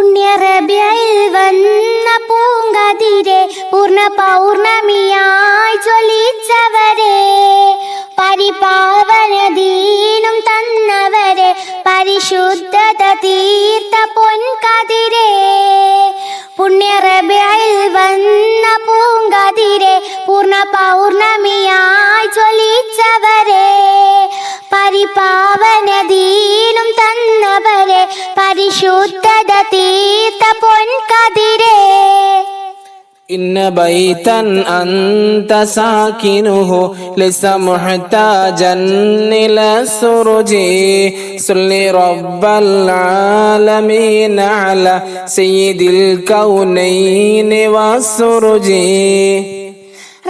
പുണ്യറബിയിൽ വന്ന പൂങ്കതിരെ പൂർണ പൗർണമിയായി ചൊല്ലിച്ചവരെ. പരിപാവന ദീനും തന്നവരെ പരിശുദ്ധത തീർത്ത പൊൻകതിരെ. പുണ്യറബിയായി വന്ന പൂങ്കതിരെ പൂർണ പൗർണമിയായി ചൊല്ലിച്ചവരെ. പരിപാവന തന്നവരെ പരിശുദ്ധത തീർത്ത പൊൻകതിരെ إن بيتا أنت ساكنه ليس محتاجا إلى السرج صل رب العالمين على سيد الكونين والسرج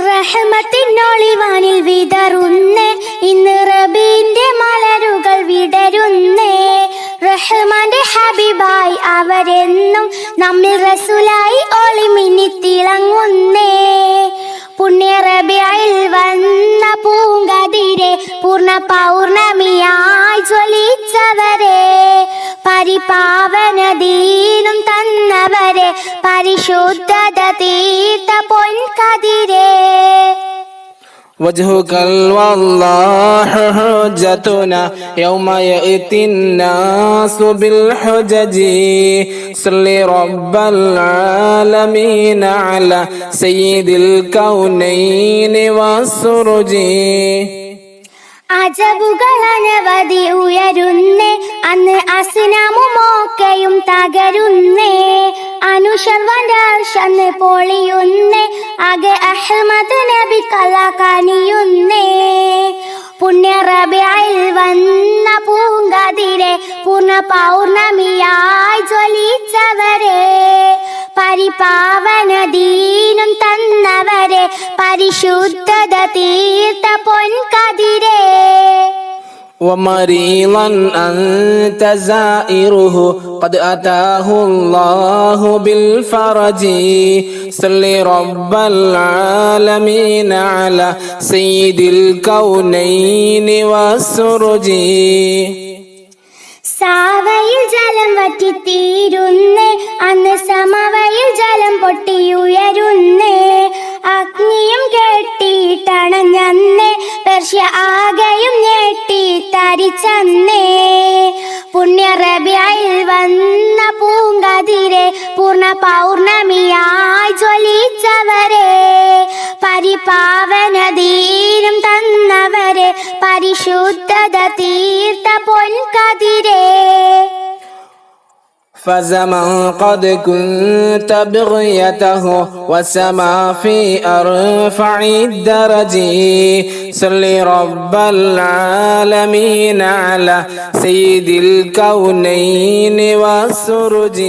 റഹമത്തിനൊളിവാനിൽ വിതറുന്നേ ഇന്ന് റബീന്റെ മലരുകൾ ഹബീബായി അവരെന്നും നമ്മിൽ റസൂലായി ഒളിമിനി തിളങ്ങുന്നേ. പുണ്യ റബിയായി വന്ന പൂങ്കതിരെ പൂർണ പൗർണമിയായി ജ്വലിച്ചവരെ. പരിപാവന ദീനും തന്നവരെ പരിശുദ്ധത തീർത്ത പൊൻകതിരെ. وجهك والله حجتنا يوم يأتي الناس بالحجج صل رب العالمين على سيد الكونين والسرج അജബുകൾ അനവധി ഉയരുന്നേ അന്ന് അസ്നാമുമൊക്കെയും തകരുന്നേ അനുഷർവന്റെ അർഷന്ന് പൊളിയുന്നേ. അകെ അഹ്മദ് നബി കല പുണ്യ റബിയിൽ വന്ന പൂങ്കതിരെ പൂർണ പൗർണമിയായി ജ്വലിച്ചവരെ. പരിപാവന ദീനും തന്നവരെ. പരിശുദ്ധത തീർത്ത പൊൻകതിരെ. ومريضا أنت زائره قد أتاه الله بالفرج صل رب العالمين على سيد الكونين والسرج സാവയിൽ ജലം വറ്റിത്തീരുന്നേ അന്ന് പെർഷ്യ ആകെയും ഞെട്ടി തരിച്ചന്നേ പുണ്യ റബിയിൽ വന്ന പൂങ്കതിരെ പൂർണ പൗർണമിയായി ജ്വലിച്ചവരെ. പരിപാവന ദീനം തന്നവരെ പരിശുദ്ധത തീർത്ത فزمن قد كنت بغيته وسما في أرفع الدرج. صل رب العالمين على سيد الكونين والسرج.